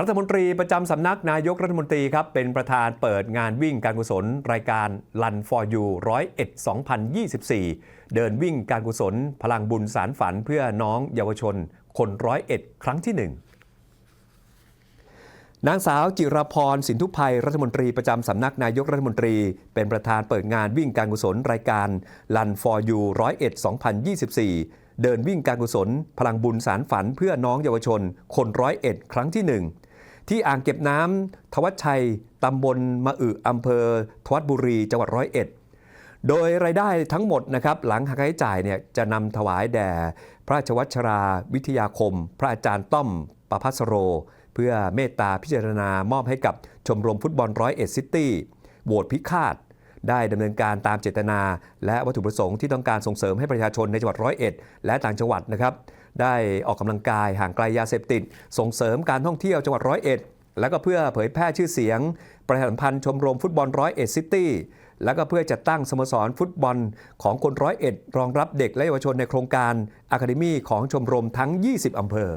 รัฐมนตรีประจำสำนักนายกรัฐมนตรีครับ เป็นประธานเปิดงานวิ่งการกุศล รายการ Run for You 101 2024เดินวิ่งการกุศล พลังบุญสารฝันเพื่อน้องเยาวชน คนร้อยเอ็ดครั้งที่หนึ่งนางสาวจิรพรสินทุภัยรัฐมนตรีประจำสำนักนายกรัฐมนตรี เป็นประธานเปิดงานวิ่งการกุศลรายการ Run for You 101 2024เดินวิ่งการกุศล พลังบุญสารฝันเพื่อน้องเยาวชน คนร้อยเอ็ดครั้งที่หนึ่ง ที่อ่างเก็บน้ำทวัชชัยตำบลมะอึอำเภอทวัดบุรีจังหวัดร้อยเอ็ดโดยรายได้ทั้งหมดนะครับหลังหักค่าใช้จ่ายเนี่ยจะนำถวายแด่ พระราชวัชราวิทยาคม พระอาจารย์ต้อมประพัสโร เพื่อเมตตาพิจารณามอบให้กับชมรมฟุตบอลร้อยเอ็ดซิตี้โหวตพิฆาต ได้ดำเนินการตามเจตนา และวัตถุประสงค์ที่ต้องการส่งเสริมให้ประชาชนในจังหวัดร้อยเอ็ดและต่างจังหวัดนะครับ ได้ออกกำลังกายห่างไกลยาเสพติด ส่งเสริมการท่องเที่ยวจังหวัดร้อยเอ็ด แล้วก็เพื่อเผยแพร่ชื่อเสียง ประชาสัมพันธ์ชมรมฟุตบอลร้อยเอ็ดซิตี้แล้วก็เพื่อจัดตั้งสโมสรฟุตบอลของคนร้อยเอ็ดรองรับเด็กและเยาวชนในโครงการอะคาเดมี่ของชมรมทั้ง 20 อำเภอ